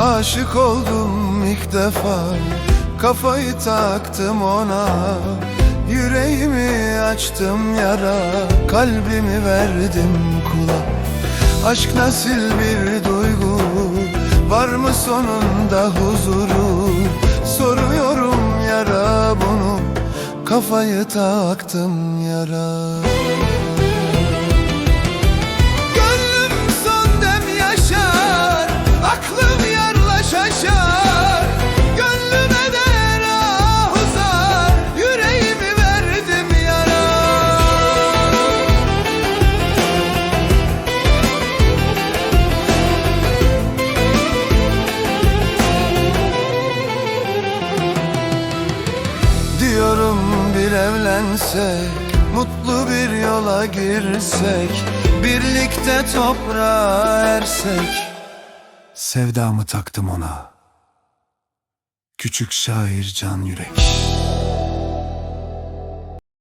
Aşık oldum ilk defa. Kafayı taktım ona. Yüreğimi açtım yara. Kalbimi verdim kula. Aşk nasıl bir duygu. Var mı sonunda huzuru? Soruyorum yara bunu. Kafayı taktım yara bir evlensek Mutlu bir yola girsek Birlikte toprağa ersek. Sevdamı taktım ona. Küçük şair can yürek